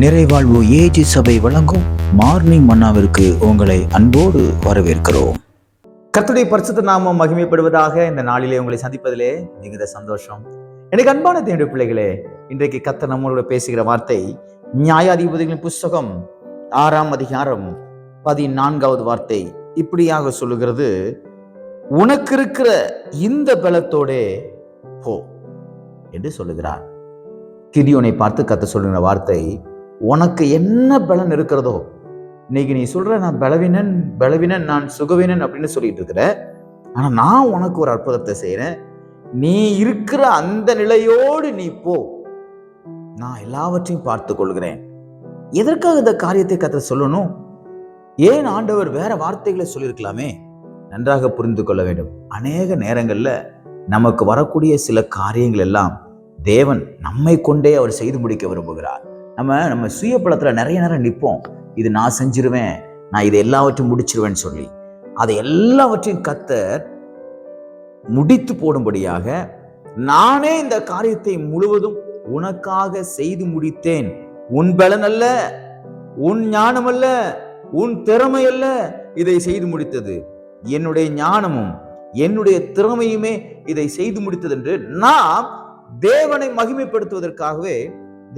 நிறைவாழ்வு AG சபை வழங்கும் morning மன்னாவிற்கு உங்களை அன்போடு வரவேற்கிறோம். கத்துடைய பரிசுத்த நாமம் மகிமைப்படுவதாக இந்த நாளிலே உங்களை சந்திப்பதிலே மிகுந்த சந்தோஷம். எனக்கு அன்பான தேவனுடைய பிள்ளைகளே இன்றைக்கு கத்த நம்மளோட பேசுகிற வார்த்தை நியாயாதிபதிகளின் புஸ்தகம் ஆறாம் அதிகாரம் பதினான்காவது வார்த்தை இப்படியாக சொல்லுகிறது உனக்கு இருக்கிற இந்த பலத்தோடே போ என்று சொல்லுகிறார். கிதியோனை பார்த்து கத்த சொல்லுகிற வார்த்தை உனக்கு என்ன பலன் இருக்கிறதோ இன்னைக்கு நீ சொல்ற நான் பலவீனன் பலவீனன் நான் சுகவீனன் அப்படின்னு சொல்லிட்டு இருக்கிற ஆனா நான் உனக்கு ஒரு அற்புதத்தை செய்யறேன் நீ இருக்கிற அந்த நிலையோடு நீ போ. நான் எல்லாவற்றையும் பார்த்து கொள்கிறேன். எதற்காக இந்த காரியத்தை கத்த சொல்லணும்? ஏன் ஆண்டவர் வேற வார்த்தைகளை சொல்லியிருக்கலாமே? நன்றாக புரிந்து கொள்ள வேண்டும். அநேக நேரங்களில் நமக்கு வரக்கூடிய சில காரியங்கள் எல்லாம் தேவன் நம்மை கொண்டே அவர் செய்து முடிக்க விரும்புகிறார். நம்ம நம்ம சுய பலத்தில் நிறைய நேரம் நிற்போம் இது நான் செஞ்சிருவேன் நான் இது எல்லாவற்றையும் முடிச்சிருவேன்னு சொல்லி. அதை எல்லாவற்றையும் கத்தர் முடித்து போடும்படியாக நானே இந்த காரியத்தை முழுவதும் உனக்காக செய்து முடித்தேன். உன் பலன் அல்ல உன் ஞானம் அல்ல உன் திறமை அல்ல இதை செய்து முடித்தது. என்னுடைய ஞானமும் என்னுடைய திறமையுமே இதை செய்து முடித்தது என்று நாம் தேவனை மகிமைப்படுத்துவதற்காகவே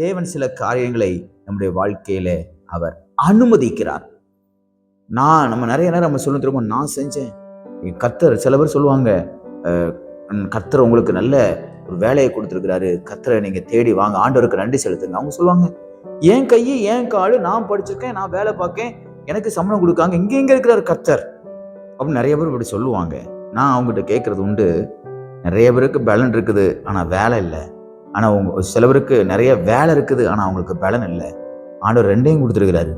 தேவன் சில காரியங்களை நம்முடைய வாழ்க்கையில அவர் அனுமதிக்கிறார். நான் நம்ம நிறைய நேரம் நம்ம சொல்லும் திரும்ப நான் செஞ்சேன். கத்தர் கர்த்தர் சில பேர் சொல்லுவாங்க கத்தர் கர்த்தர் உங்களுக்கு நல்ல ஒரு வேலையை கொடுத்துருக்கிறாரு. கர்த்தரை நீங்கள் தேடி வாங்க. ஆண்டவருக்கு நன்றி செலுத்துங்க. அவங்க சொல்லுவாங்க என் கையை என் காடு நான் படிச்சிருக்கேன் நான் வேலை பார்க்கேன். எனக்கு சம்பளம் கொடுக்காங்க. இங்கே எங்கே இருக்கிறார் கர்த்தர். அப்படின்னு நிறைய பேர் இப்படி சொல்லுவாங்க. நான் அவங்ககிட்ட கேட்கறது உண்டு. நிறைய பேருக்கு பலன் இருக்குது ஆனால் வேலை இல்லை. ஆனால் உங்க சில பேருக்கு நிறைய வேலை இருக்குது ஆனால் அவங்களுக்கு பலன் இல்லை. ஆண்டவர் ரெண்டையும் கொடுத்துருக்கிறாரு.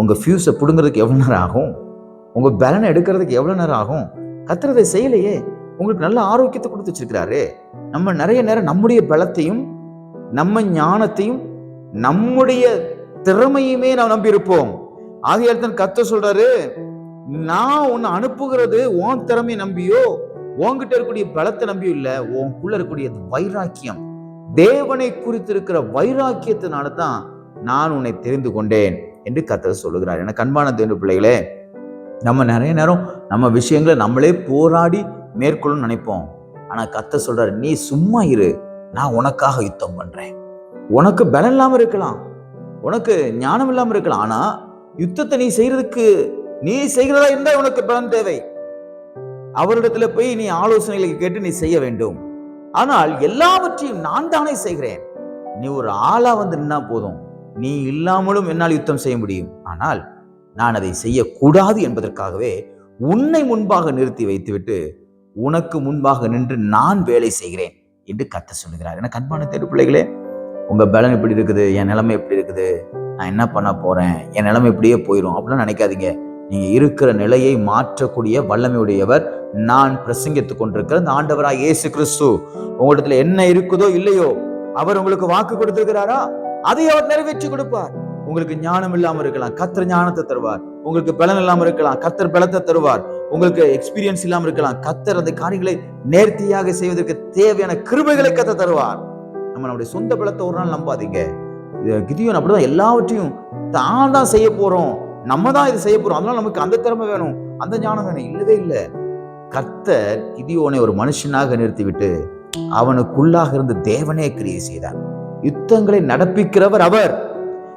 உங்கள் ஃபியூஸை பிடுங்கிறதுக்கு எவ்வளோ நேரம் ஆகும்? உங்கள் பலனை எடுக்கிறதுக்கு எவ்வளோ நேரம் ஆகும்? கத்துறதை செய்யலையே. உங்களுக்கு நல்ல ஆரோக்கியத்தை கொடுத்து வச்சிருக்கிறாரு. நம்ம நிறைய நேரம் நம்முடைய பலத்தையும் நம்ம ஞானத்தையும் நம்முடைய திறமையுமே நாம் நம்பியிருப்போம். ஆகையால் தான் கத்த சொல்றாரு நான் உன்னை அனுப்புகிறது உன் திறமையை நம்பியோ? உன்கிட்ட இருக்கக்கூடிய பலத்தை நம்பியோ இல்லை உனக்குள்ள இருக்கக்கூடிய வைராக்கியம். தேவனை குறித்திருக்கிற வைராக்கியத்தினால தான் நான் உன்னை தெரிந்து கொண்டேன் என்று கத்தர் சொல்லுகிறார். எனக்கு அன்பான தேவ பிள்ளைகளே நம்ம நிறைய நேரம் நம்ம விஷயங்களை நம்மளே போராடி மேற்கொள்ளும் நினைப்போம். ஆனால் கத்த சொல்றாரு நீ சும்மா இரு நான் உனக்காக யுத்தம் பண்றேன். உனக்கு பலம் இல்லாமல் இருக்கலாம் உனக்கு ஞானம் இல்லாமல் இருக்கலாம் ஆனால் யுத்தத்தை நீ செய்யறதுக்கு நீ செய்கிறதா இருந்தால் உனக்கு பலன் தேவை. அவரிடத்துல போய் நீ ஆலோசனைகளை கேட்டு நீ செய்ய வேண்டும். ஆனால் எல்லாவற்றையும் நான் தானே செய்கிறேன். நீ ஒரு ஆளா வந்து நின்னா போதும். நீ இல்லாமலும் என்னால் யுத்தம் செய்ய முடியும். ஆனால் நான் அதை செய்யக்கூடாது என்பதற்காகவே உன்னை முன்பாக நிறுத்தி வைத்துவிட்டு உனக்கு முன்பாக நின்று நான் வேலை செய்கிறேன் என்று கத்த சொல்லுகிறார். எனக்கு அன்பான தெரு பிள்ளைகளே உங்க பலன் எப்படி இருக்குது? என் நிலைமை எப்படி இருக்குது? நான் என்ன பண்ண போறேன்? என் நிலைமை இப்படியே போயிடும் அப்படிலாம் நினைக்காதீங்க. நீங்க இருக்கிற நிலையை மாற்றக்கூடிய வல்லமையுடையவர் நான் பிரசங்கித்துக் கொண்டிருக்கிற அந்த ஆண்டவராய் இயேசு கிறிஸ்து உங்களிடத்துல என்ன இருக்குதோ இல்லையோ அவர் உங்களுக்கு வாக்கு கொடுத்திருக்கிறாரா? அதை அவர் நிறைவேற்றி கொடுப்பார். உங்களுக்கு ஞானம் இல்லாம இருக்கலாம் கத்தர் ஞானத்தை தருவார். உங்களுக்கு பலன் இல்லாம இருக்கலாம் கத்தர் பலத்தை தருவார். உங்களுக்கு எக்ஸ்பீரியன்ஸ் இல்லாம இருக்கலாம் கத்தர் அந்த காரியங்களை நேர்த்தியாக செய்வதற்கு தேவையான கிருபைகளை கத்த தருவார். நம்ம நம்முடைய சொந்த பலத்தை ஒரு நாள் நம்பாதீங்க. கிதியோன் அப்படிதான் எல்லாவற்றையும் தான் தான் செய்ய போறோம். நம்ம தான் இது செய்ய போறோம். அதனால நமக்கு அந்த திறமை வேணும். அந்த ஞானம் வேணும். இல்லவே இல்லை. கர்த்தர் கிதியோனை ஒரு மனுஷனாக நிறுத்திவிட்டு அவனுக்குள்ளாக இருந்து தேவனே கிரியை செய்தார். யுத்தங்களை நடப்பிக்கிறவர் அவர்.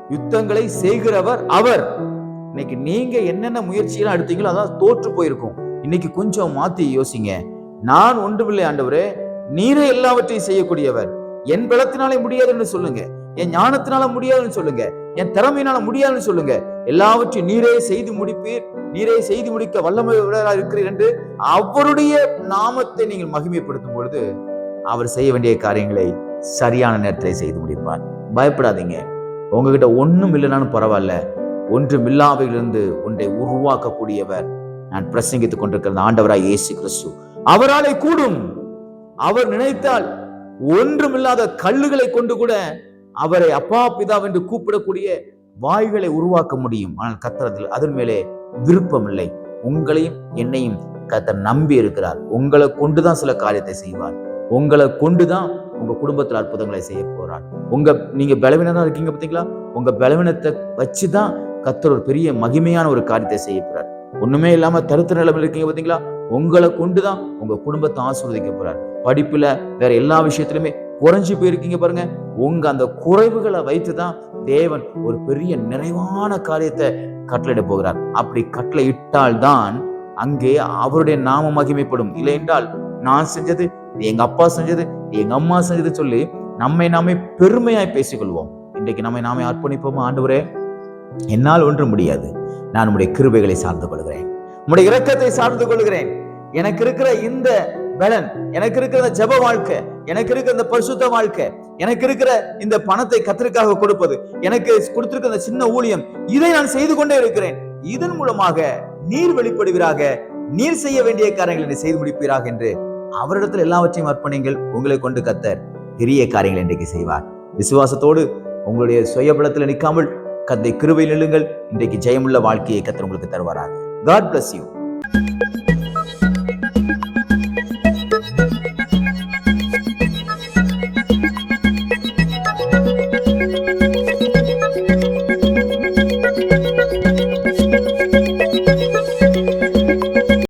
யுத்தங்களை செய்கிறவர் அவர். இன்னைக்கு நீங்க என்னென்ன முயற்சியெல்லாம் எடுத்தீங்களோ அதான் தோற்று போயிருக்கும். இன்னைக்கு கொஞ்சம் மாத்தி யோசிங்க. நான் ஒன்றுமில்லை ஆண்டவரே. நீரே எல்லாவற்றையும் செய்யக்கூடியவர். என் பலத்தினாலே முடியாதுன்னு சொல்லுங்க. என் ஞானத்தினால முடியாதுன்னு சொல்லுங்க. என் திறமையினால முடியாதுன்னு சொல்லுங்க. எல்லாவற்றையும் நீரே செய்து முடிப்பீர். நீரே செய்து முடிக்க வல்லமை இருக்கிறீர் என்று அவருடைய நாமத்தை நீங்கள் மகிமைப்படுத்தும் பொழுது அவர் செய்ய வேண்டிய காரியங்களை சரியான நேரத்தில் செய்து முடிப்பார். பயப்படாதீங்க. உங்ககிட்ட ஒண்ணும் இல்லைனாலும் பரவாயில்ல. ஒன்றும் இல்லாமையிலிருந்து ஒன்றை உருவாக்கக்கூடியவர் நான் பிரசங்கித்துக் கொண்டிருக்கிற ஆண்டவராய் இயேசு கிறிஸ்து. அவராலே கூடும். அவர் நினைத்தால் ஒன்றுமில்லாத கல்லுகளை கொண்டு கூட அவரை அப்பா பிதா என்று கூப்பிடக்கூடிய வாய்களை உருவாக்க முடியும். ஆனால் கத்தரத்தில் அதன் மேலே விருப்பம் இல்லை. உங்களையும் என்னையும் கத்தர் நம்பி இருக்கிறார். உங்களை கொண்டுதான் சில காரியத்தை செய்வார். உங்களை கொண்டுதான் உங்க குடும்பத்தில் அற்புதங்களை செய்ய போறார். உங்க நீங்க பலவீனமா இருக்கீங்க பார்த்தீங்களா? உங்க பலவீனத்தை வச்சுதான் கத்தர் ஒரு பெரிய மகிமையான ஒரு காரியத்தை செய்ய போறார். ஒண்ணுமே இல்லாம தருத்த நிலைமையில இருக்கீங்க பார்த்தீங்களா? உங்களை கொண்டுதான் உங்க குடும்பத்தை ஆசீர்வதிக்க போறார். படிப்புல வேற எல்லா விஷயத்திலுமே குறைஞ்சு போயிருக்கீங்க பாருங்க. உங்க அந்த குறைவுகளை வைத்து தான் தேவன் ஒரு பெரிய நிறைவான காரியத்தை கட்டளையிட போகிறார். அப்படி கட்டளை இட்டால்தான் அங்கே அவருடைய நாம மகிமைப்படும். இல்லை என்றால் நான் செஞ்சது எங்க அப்பா செஞ்சது எங்க அம்மா செஞ்சது சொல்லி நம்மை நாமே பெருமையாய் பேசிக்கொள்வோம். இன்றைக்கு நம்மை நாமே அர்ப்பணிப்போமா ஆண்டவரே? என்னால் ஒன்றும் முடியாது. நான் உடைய கிருபைகளை சார்ந்து கொள்கிறேன். உடைய இரக்கத்தை சார்ந்து கொள்கிறேன். எனக்கு இருக்கிற இந்த பலன் எனக்கு இருக்கிற ஜப ஜெப வாழ்க்கை எனக்கு இருக்கிற இந்த பரிசுத்த வாழ்க்கை எனக்கு இருக்கிற இந்த பணத்தை கத்திற்காக கொடுப்பது எனக்கு கொடுத்திருக்கிற இந்த சின்ன ஊழியம் இதை நான் செய்து கொண்டே இருக்கிறேன். இதன் மூலமாக நீர் வெளிப்படுவீராக நீர் செய்ய வேண்டிய காரியங்களை நீர் செய்து முடிப்பீராக என்று அவரிடத்தில் எல்லாவற்றையும் அர்ப்பணிங்கள். உங்களை கொண்டு கத்தர் பெரிய காரியங்கள் இன்றைக்கு செய்வார். விசுவாசத்தோடு உங்களுடைய சுயபலத்தில் நிற்காமல் கத்தை கிருவையில் நில்லுங்கள். இன்றைக்கு ஜெயமுள்ள வாழ்க்கையை கத்தர் உங்களுக்கு தருவாராக. God bless you